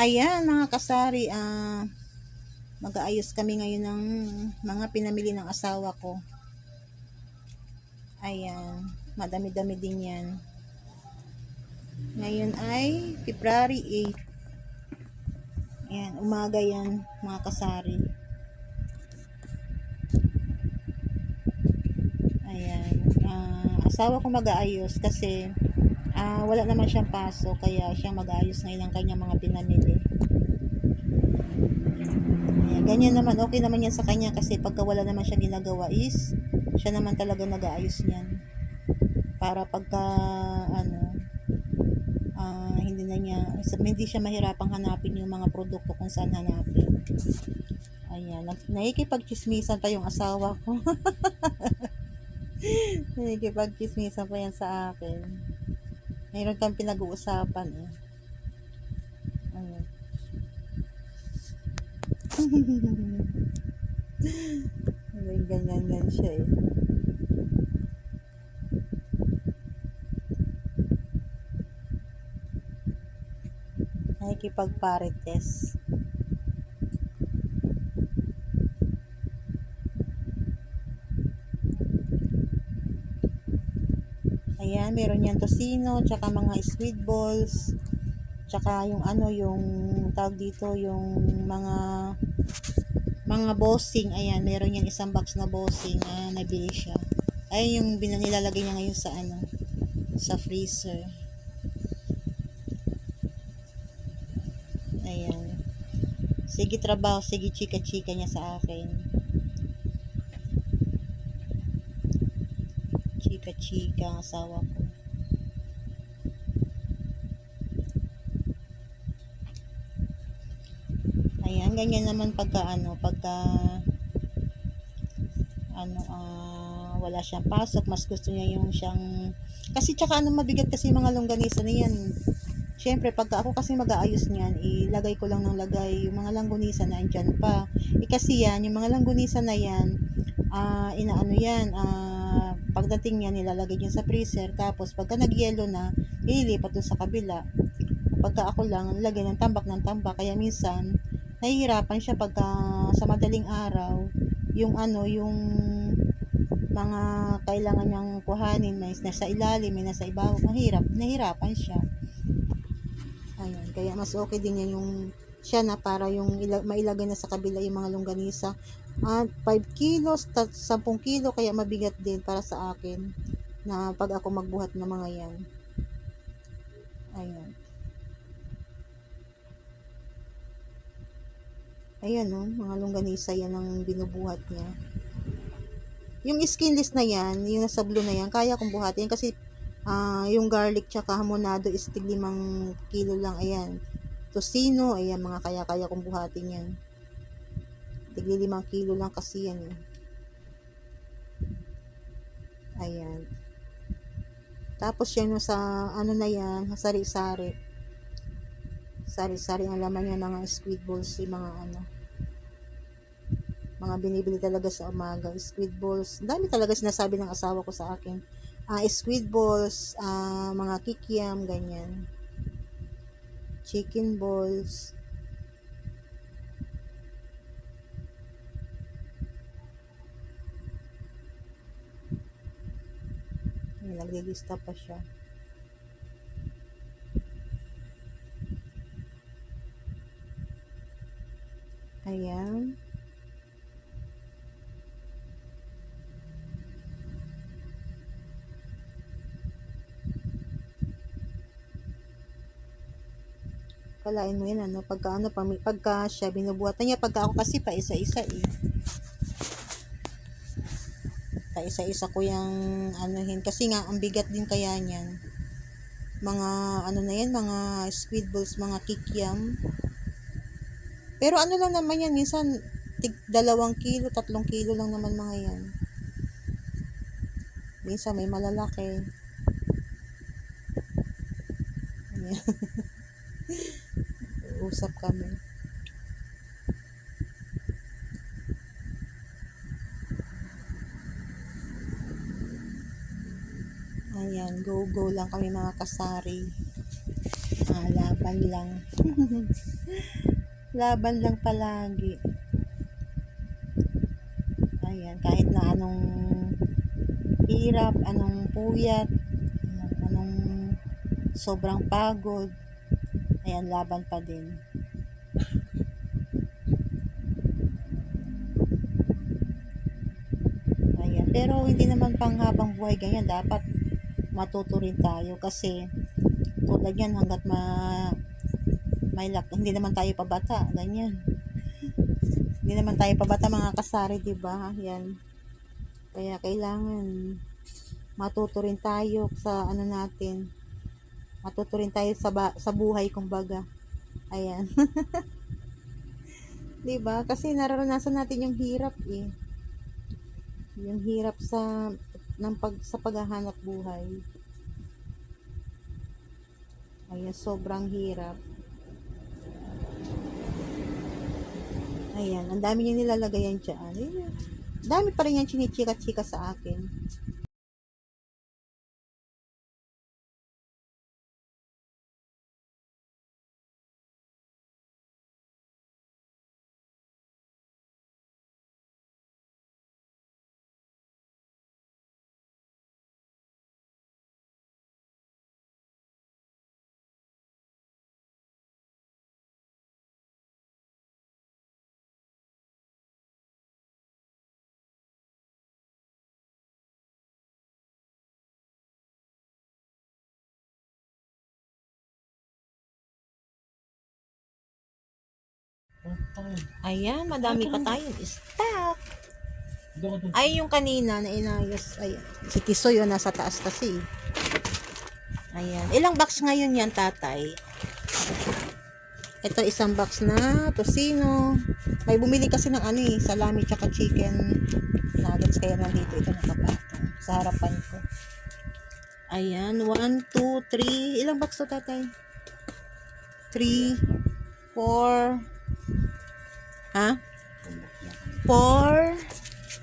Ayan mga kasari, ah, mag-aayos kami ngayon ng mga pinamili ng asawa ko. Ayan, madami-dami din yan. Ngayon ay February 8. Ayan, umaga yan mga kasari. Ayan, ah, asawa ko mag-aayos kasi ah, wala naman siyang paso kaya siya mag-aayos ngayon ng kanyang mga pinamili. Ayan, ganyan naman, okay naman yan sa kanya kasi pagka wala naman siya ginagawa is siya naman talaga nag-aayos niyan. Para pagka ano ah, hindi na niya hindi siya mahirapang hanapin yung mga produkto kung saan hanapin. Ayan, nakikipagchismisan pa yung asawa ko. nakikipagchismisan pa yan sa akin. Mayroon kang pinag-uusapan eh. Ayan. May ganyan-ganyan siya eh. Nakikipagparites. Ayan, meron yan tocino, tsaka mga squid balls, tsaka yung ano, yung tawag dito, yung mga mga bossing, ayan, meron yan isang box na bossing na nabili siya. Ayun yung nilalagay niya ngayon sa ano, sa freezer. Ayan. Sige trabaho, sige chika-chika niya sa akin. Chika-chika ang asawa ko. Ayan, ganyan naman pagka ano, pagka ano, ah, wala siyang pasok, mas gusto niya yung siyang, kasi tsaka ano, mabigat kasi yung mga longganisa na yan. Siyempre, pagka ako kasi mag-aayos niyan, ilagay ko lang ng lagay yung mga langgunisa na andyan pa. Eh kasi yan, yung mga langgunisa na yan, ah, inaano yan, ah, pagdating niya, nilalagay yun sa freezer. Tapos, pagka nag-yellow na, ililipat doon sa kabila. Pagka ako lang, lagay ng tambak ng tambak. Kaya minsan, nahihirapan siya pagka sa madaling araw, yung ano, yung mga kailangan niyang kuhanin, may nasa ilalim, may nasa ibabaw, mahirap, nahirapan siya. Ayan, kaya mas okay din yan yung siya na para yung ila, mailagay na sa kabila yung mga longganisa. At 5 kilos, ta- 10 kilo, kaya mabigat din para sa akin na pag ako magbuhat ng mga yan. Ayan. Ayan no, mga longganisa yan ang binubuhat niya. Yung skinless na yan, yung nasa blue na yan, kaya kong buhatin kasi ah yung garlic tsaka hamonado is tig limang kilo lang, ayan. Tocino, ayan mga kaya-kaya kong buhatin yan. Tigli limang kilo lang kasi yan eh. Ayan. Tapos yan sa ano na yan, sari-sari. Sari-sari ang laman niya ng squid balls, yung mga ano. Mga binibili talaga sa umaga, squid balls. Dami talaga sinasabi ng asawa ko sa akin. Ah, squid balls, ah, mga kikiam, ganyan. Chicken balls. May naglilista pa siya. Ayan. Kalain mo yan, ano, pagka, ano, pagka siya, binubuhatan niya, pagka ako kasi pa isa-isa eh. Isa-isa ko yung, anuhin, kasi nga, ang bigat din kaya niyan. Mga, ano na yan, mga squid balls, mga kikiam. Pero ano lang naman yan, minsan, tig dalawang kilo, tatlong kilo lang naman mga yan. Minsan may malalaki. Usap kami. Ayan, go-go lang kami mga kasari. Ah, laban lang. laban lang palagi. Ayan, kahit na anong hirap, anong puyat, anong sobrang pagod, ayan, laban pa din. Ayan, pero hindi naman panghabang buhay ganyan, dapat matuto rin tayo kasi tulad yan hanggat ma may lak hindi naman tayo pabata ganyan. Hindi naman tayo pabata mga kasari di ba? Yan. Kaya kailangan matuto rin tayo sa ano natin matuto rin tayo sa, ba- sa buhay kumbaga. Ayan. Di ba? Kasi nararanasan natin yung hirap eh. Yung hirap sa ng pag sa paghahanap buhay Ayan, sobrang hirap. Ayan, ang dami niya nilalagay yan dyan. Ayan. Dami pa rin yan chinichika-chika sa akin. Ayan, madami pa tayong stock. Ay, yung kanina na inayos. Ay, si Kisoy yun, nasa taas kasi. Ayan. Ilang box ngayon yan, tatay? Ito, isang box na tosino. May bumili kasi ng ano eh, salami tsaka chicken nuggets. Kaya nandito ito nakapatong sa harapan ko. Ayan, 1, 2, 3. Ilang box to, tatay? 3, 4, Ha? 4.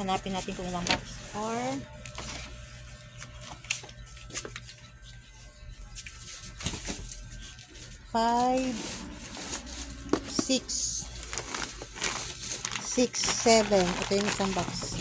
Hanapin natin kung ilang box. 4. Five, six, six, seven. Ito yung isang box.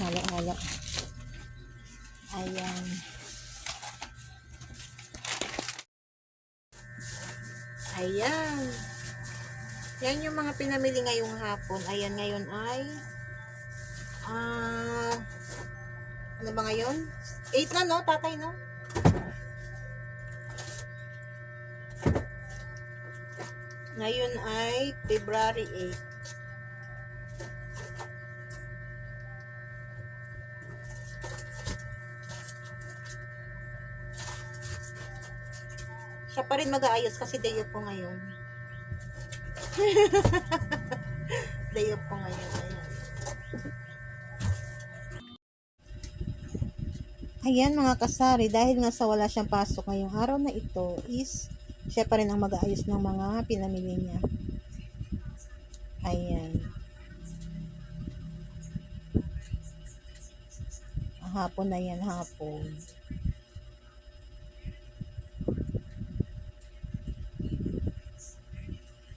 Hala, hala. Ayan. Ayan. Yan yung mga pinamili ngayong hapon. Ayan, ngayon ay ah ano ba ngayon? 8 na, no? Tatay, no? Ngayon ay February 8. Pa rin mag-aayos kasi day off ko ngayon. Day off ko ngayon. Ayan. Mga kasari, dahil nga sa wala siyang pasok ngayong araw na ito is siya pa rin ang mag-aayos ng mga pinamili niya. Ayan. Hapon na yan, hapon.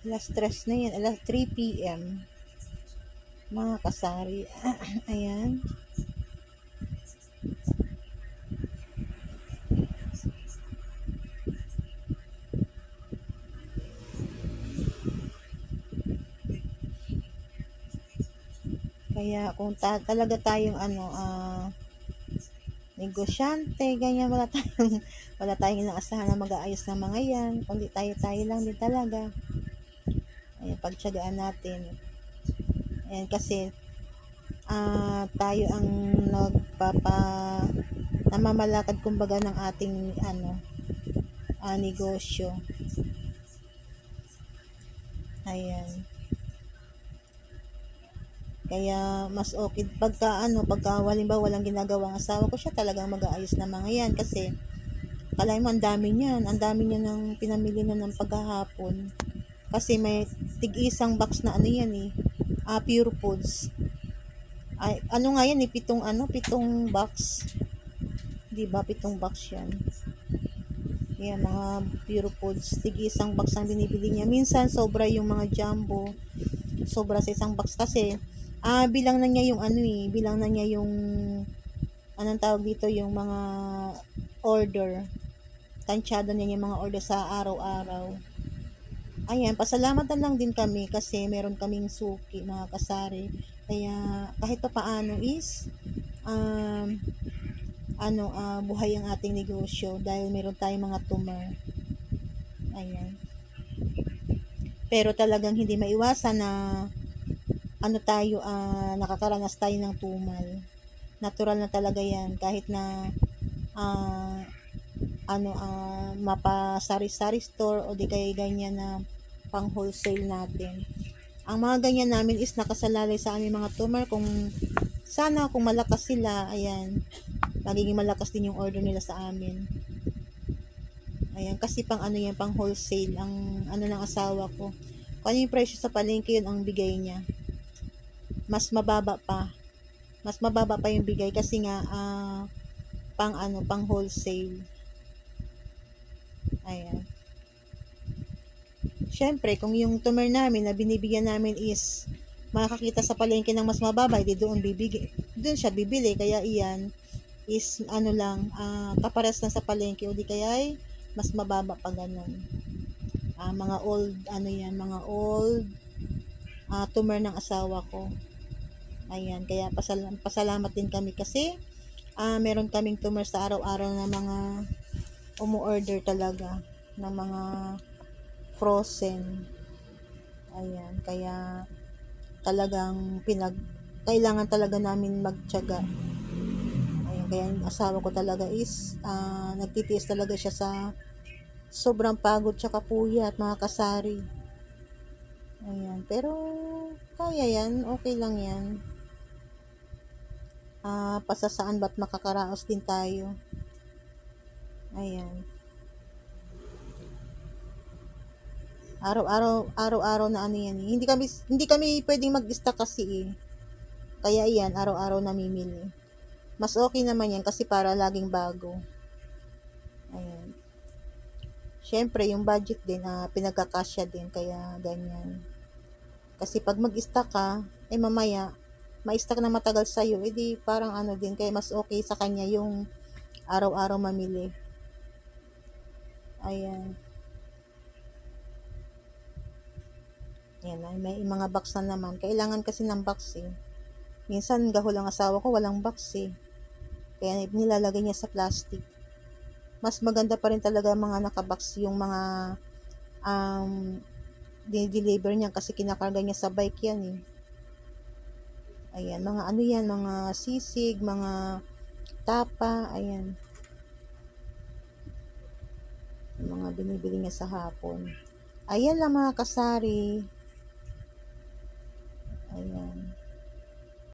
Alas 3 na yan. Alas 3 p.m. Mga kasari. Ayan. Kaya kung ta- talaga tayong ano ah negosyante, ganyan wala tayong wala tayong inaasahan na mag-aayos ng mga yan, kundi tayo-tayo lang din talaga. Ayan, pagtsagaan natin. Ayan, kasi ah tayo ang nagpapa namamalakad kumbaga ng ating ano ah, negosyo. Ayan. Kaya mas okay pagka ano, pagka halimbawa walang ginagawa ang asawa ko, siya talagang mag-aayos ng mga yan kasi kalay mo ang dami niyan, ang dami niya ng pinamili na ng paghahapon. Kasi may tig-isang box na ano yan eh, ah, pure foods. Ay, ano nga yan eh, pitong ano, pitong box. 'Di ba pitong box yan. Yan, mga pure foods. Tig isang box ang binibili niya. Minsan, sobra yung mga jumbo. Sobra sa isang box kasi, ah, bilang na niya yung ano eh, bilang na niya yung, anong tawag dito, yung mga order. Tansyado niya yung mga order sa araw-araw. Ayan, pasalamat na lang din kami kasi meron kaming suki, mga kasari. Kaya, kahit pa paano is, um, ano, ah, buhay ang ating negosyo dahil meron tayong mga tumor. Ayan. Pero talagang hindi maiwasan na ano tayo, ah, nakakaranas tayo ng tumal. Natural na talaga yan kahit na ah, ano, ah, mapa-sari-sari store o di kaya ganyan na pang wholesale natin. Ang mga ganyan namin is nakasalalay sa aming mga tumor kung sana kung malakas sila, ayan, magiging malakas din yung order nila sa amin. Ayan, kasi pang ano yan, pang wholesale, ang ano ng asawa ko. Kung ano yung presyo sa palengke, yun ang bigay niya. Mas mababa pa. Mas mababa pa yung bigay kasi nga, ah, pang ano, pang wholesale. Ayan. Siyempre, kung yung tumer namin na binibigyan namin is makakita sa palengke ng mas mababa, di doon bibigay, doon siya bibili. Kaya iyan is ano lang, ah, kapares lang sa palengke o di kaya ay mas mababa pa ganun. Ah, mga old, ano yan, mga old ah, tumer ng asawa ko. Ayan, kaya pasal- pasalamat din kami kasi ah, meron kaming tumer sa araw-araw na mga umu-order talaga ng mga frozen. Ayan, kaya talagang pinag kailangan talaga namin magtiyaga. Ayan, kaya yung asawa ko talaga is ah, nagtitiis talaga siya sa sobrang pagod tsaka puyat mga kasari. Ayan, pero kaya yan, okay lang yan. Ah, pasasaan ba't makakaraos din tayo. Ayan. Araw-araw, araw-araw na ano yan. eh. Hindi kami, hindi kami pwedeng mag-stock kasi eh. Kaya yan, araw-araw namimili. Mas okay naman yan kasi para laging bago. Ayan. Siyempre, yung budget din, ah, pinagkakasya din, kaya ganyan. Kasi pag mag-stock ka, eh mamaya, ma-stock na matagal sa'yo, edi parang ano din, kaya mas okay sa kanya yung araw-araw mamili. Ayan. Yan, ay may mga box na naman. Kailangan kasi ng box eh. Minsan, gahol ang asawa ko, walang box eh. Kaya nilalagay niya sa plastic. Mas maganda pa rin talaga mga nakabox yung mga um, dinideliver niya kasi kinakarga niya sa bike yan eh. Ayan, mga ano yan, mga sisig, mga tapa, ayan. Yung mga binibili niya sa hapon. Ayan lang mga kasari. Ayan.